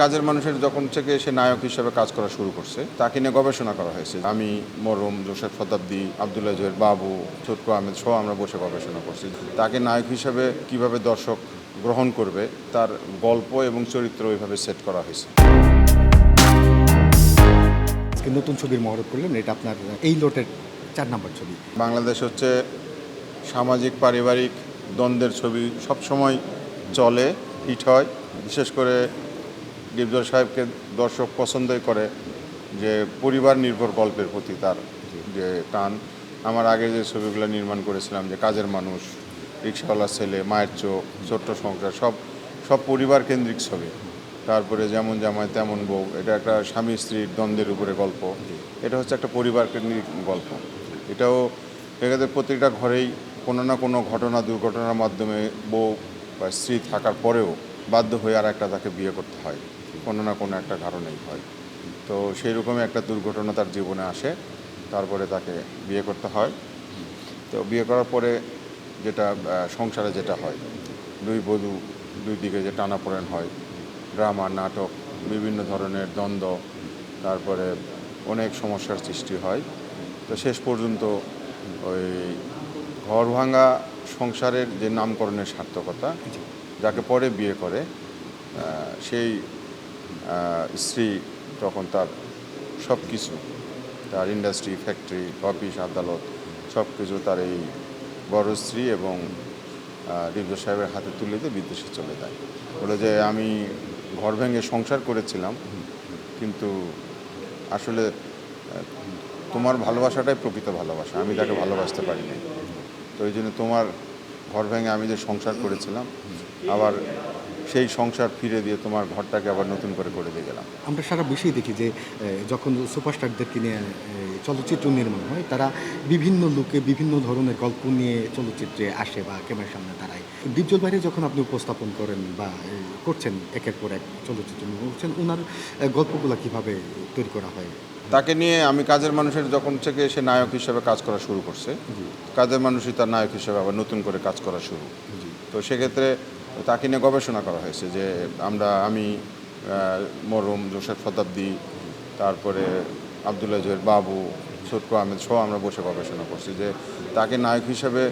কাজের মানুষের যখন থেকে সে নায়ক হিসেবে কাজ করা শুরু করছে তাকে নিয়ে গবেষণা করা হয়েছে। আমি মরম জোসেফ শতাব্দী আবদুল্লাহ জহের বাবু চটকু আহমেদ সহ আমরা বসে গবেষণা করছি। তাকে নায়ক হিসেবে কীভাবে দর্শক গ্রহণ করবে তার গল্প এবং চরিত্র ওইভাবে সেট করা হয়েছে। আজকে নতুন ছবির মহরত করলেন এটা আপনার এই লোটের চার নম্বর ছবি। বাংলাদেশ হচ্ছে সামাজিক পারিবারিক দ্বন্দ্বের ছবি সবসময় চলে হিট হয়। বিশেষ করে ডিপজল সাহেবকে দর্শক পছন্দই করে যে পরিবার নির্ভর গল্পের প্রতি তার যে টান। আমার আগে যে ছবিগুলো নির্মাণ করেছিলাম, যে কাজের মানুষ রিক্সাওয়ালা ছেলে, মায়ের চোখ, ছোট্ট সংসার, সব সব পরিবার কেন্দ্রিক ছবি। তারপরে যেমন জামাই, তেমন বউ, এটা একটা স্বামী স্ত্রীর দ্বন্দ্বের উপরে গল্প। এটা হচ্ছে একটা পরিবার কেন্দ্রিক গল্প। এটাও এখানে প্রত্যেকটা ঘরেই কোনো না কোনো ঘটনা, দুর্ঘটনার মাধ্যমে বউ বা স্ত্রী থাকার পরেও বাধ্য হয়ে আর একটা তাকে বিয়ে করতে হয়। কোনো না কোনো একটা কারণেই হয়। তো সেই রকমই একটা দুর্ঘটনা তার জীবনে আসে। তারপরে তাকে বিয়ে করতে হয়। তো বিয়ে করার পরে যেটা সংসারে যেটা হয় দুই বধূ দুই দিকে যে টানাপোড়েন হয় ড্রামা নাটক বিভিন্ন ধরনের দ্বন্দ্ব তারপরে অনেক সমস্যার সৃষ্টি হয়। তো শেষ পর্যন্ত ওই ঘর ভাঙা সংসারের যে নামকরণের সার্থকতা যাকে পরে বিয়ে করে সেই স্ত্রী তখন তার সব কিছু তার ইন্ডাস্ট্রি ফ্যাক্টরি অফিস আদালত সব কিছু তার এই বড় স্ত্রী এবং রিজু সাহেবের হাতে তুলে দিয়ে বিদেশে চলে যায়। বলে যে, আমি ঘর ভেঙে সংসার করেছিলাম, কিন্তু আসলে তোমার ভালোবাসাটাই প্রকৃত ভালোবাসা, আমি তাকে ভালোবাসতে পারিনি। তো এই জন্য তোমার ঘর ভেঙে আমি যে সংসার করেছিলাম, আবার সেই সংসার ফিরে দিয়ে তোমার ঘরটাকে আবার নতুন করে করে দিয়ে গেলাম। আমরা সারা বিশ্বেই দেখি যে যখন সুপারস্টারদেরকে নিয়ে চলচ্চিত্র নির্মাণ হয় তারা বিভিন্ন লোকে বিভিন্ন ধরনের গল্প নিয়ে চলচ্চিত্রে আসে বা ক্যামেরার সামনে দাঁড়ায়। ডিপজল বাইরে যখন আপনি উপস্থাপন করেন বা করছেন একের পর এক চলচ্চিত্র করছেন ওনার গল্পগুলো কীভাবে তৈরি করা হয়? তাকে নিয়ে আমি কাজের মানুষের যখন থেকে সে নায়ক হিসেবে কাজ করা শুরু করছে কাজের মানুষই তার নায়ক হিসেবে আবার নতুন করে কাজ করা শুরু। তো সেক্ষেত্রে তাকে নিয়ে গবেষণা করা হয়েছে যে আমরা, আমি মরম জোসেফ শতাব্দী, তারপরে আবদুল্লাহ জহের বাবু সটকু আহমেদ সহ আমরা বসে গবেষণা করছি যে তাকে নায়ক হিসেবে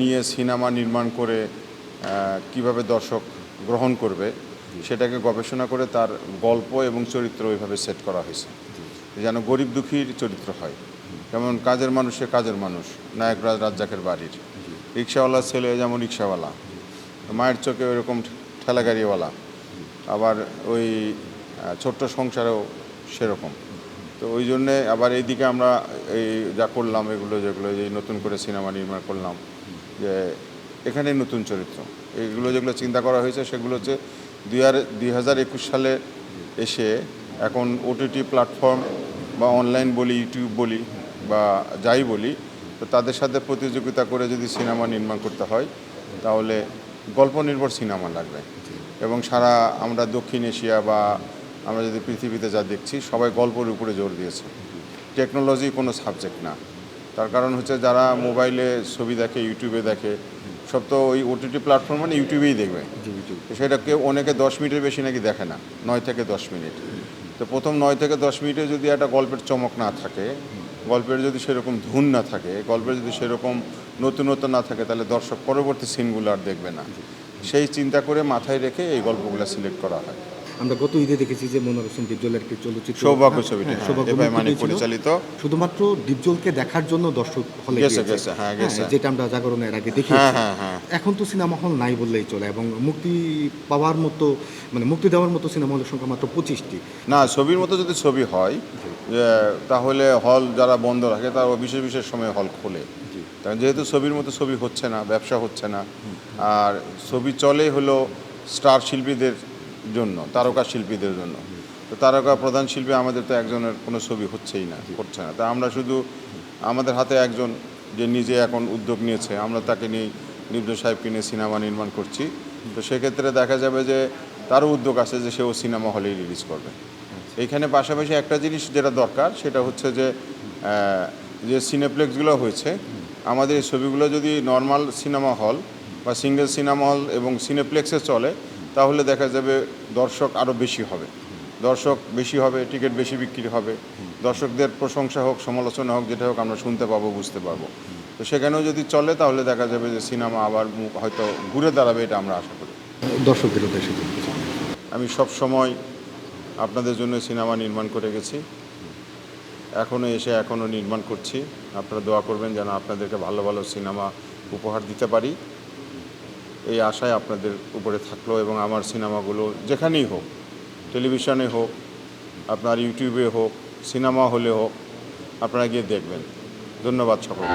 নিয়ে সিনেমা নির্মাণ করে কীভাবে দর্শক গ্রহণ করবে, সেটাকে গবেষণা করে তার গল্প এবং চরিত্র ওইভাবে সেট করা হয়েছে। যেন গরিব দুঃখীর চরিত্র হয়। যেমন কাজের মানুষে কাজের মানুষ নায়ক রাজ রাজ্জাকের বাড়ির। রিক্সাওয়ালার ছেলে যেমন রিক্সাওয়ালা। মায়ের চোখে ওইরকম ঠেলা গাড়িওয়ালা আবার ওই ছোট্ট সংসারেও সেরকম। তো ওই জন্যে আবার এইদিকে আমরা এই যা করলাম, এগুলো যেগুলো, এই নতুন করে সিনেমা নির্মাণ করলাম, যে এখানে নতুন চরিত্র। এইগুলো যেগুলো চিন্তা করা হয়েছে, সেগুলো হচ্ছে দুই হাজার একুশ সালে এসে এখন ওটিটি প্ল্যাটফর্ম বা অনলাইন বলি ইউটিউব বলি বা যাই বলি, তো তাদের সাথে প্রতিযোগিতা করে যদি সিনেমা নির্মাণ করতে হয়, তাহলে গল্প নির্ভর সিনেমা লাগবে। এবং সারা আমরা দক্ষিণ এশিয়া বা আমরা যদি পৃথিবীতে যা দেখছি সবাই গল্পের উপরে জোর দিয়েছে। টেকনোলজি কোনো সাবজেক্ট না। তার কারণ হচ্ছে যারা মোবাইলে ছবি দেখে ইউটিউবে দেখে সব তো ওই ওটিটি প্ল্যাটফর্ম মানে ইউটিউবেই দেখবে। সেটা কেউ অনেকে দশ মিনিটের বেশি নাকি দেখে না নয় থেকে দশ মিনিট। তো প্রথম নয় থেকে দশ মিনিটে যদি একটা গল্পের চমক না থাকে গল্পের যদি সেরকম ধুন না থাকে গল্পের যদি সেরকম নতুনত্ব না থাকে তাহলে দর্শক পরবর্তী সিনগুলো আর দেখবে না। সেই চিন্তা করে মাথায় রেখে এই গল্পগুলো সিলেক্ট করা হয়। আমরা গত ঈদে দেখেছি যে মনোর হোসেন ডিপজলের একটি চলচ্চিত্র সৌভাগ্য ছবিটি হ্যাঁ, হ্যাঁ, সৌভাগ্য মানিক পরিচালিত। শুধুমাত্র ডিপজলকে দেখার জন্য দর্শক হলে হ্যাঁ। যেটা আমরা জাগরণের আগে হ্যাঁ এখন তো সিনেমা হল নাই বললেই চলে এবং মুক্তি পাওয়ার মতো মানে মুক্তি দেওয়ার মতো সিনেমা হলের সংখ্যা মাত্র পঁচিশটি। না ছবির মতো যদি ছবি হয় তাহলে হল যারা বন্ধ রাখে তারা বিশেষ বিশেষ সময় হল খোলে। কারণ যেহেতু ছবির মতো ছবি হচ্ছে না, ব্যবসা হচ্ছে না, আর ছবি চলে হলো স্টার শিল্পীদের জন্য, তারকা শিল্পীদের জন্য। তো তারকা প্রধান শিল্পী আমাদের তো একজনের কোনো ছবি হচ্ছেই না, হচ্ছে না। তা আমরা শুধু আমাদের হাতে একজন যে নিজে এখন উদ্যোগ নিয়েছে, আমরা তাকে নিয়ে নিবজ সাহেবকে নিয়ে সিনেমা নির্মাণ করছি। তো সেক্ষেত্রে দেখা যাবে যে তারও উদ্যোগ আছে যে সেও সিনেমা হলেই রিলিজ করবে। এইখানে পাশাপাশি একটা জিনিস যেটা দরকার, সেটা হচ্ছে যে যে সিনেপ্লেক্সগুলো হয়েছে আমাদের এই ছবিগুলো যদি নর্মাল সিনেমা হল বা সিঙ্গেল সিনেমা হল এবং সিনেপ্লেক্সে চলে তাহলে দেখা যাবে দর্শক আরও বেশি হবে। দর্শক বেশি হবে টিকিট বেশি বিক্রি হবে। দর্শকদের প্রশংসা হোক সমালোচনা হোক যেটা হোক আমরা শুনতে পাবো বুঝতে পারব। তো সেখানেও যদি চলে তাহলে দেখা যাবে যে সিনেমা আবার মুখ হয়তো ঘুরে দাঁড়াবে এটা আমরা আশা করি। দর্শকদের উদ্দেশ্যে। আমি সব সময় আপনাদের জন্য সিনেমা নির্মাণ করে গেছি। এখনও এসে এখনও নির্মাণ করছি। আপনারা দোয়া করবেন যেন আপনাদেরকে ভালো ভালো সিনেমা উপহার দিতে পারি। এই আশায় আপনাদের উপরে থাকল এবং আমার সিনেমাগুলো যেখানেই হোক, টেলিভিশনে হোক, আপনার ইউটিউবে হোক, সিনেমা হলে হোক, আপনারা গিয়ে দেখবেন। ধন্যবাদ সকল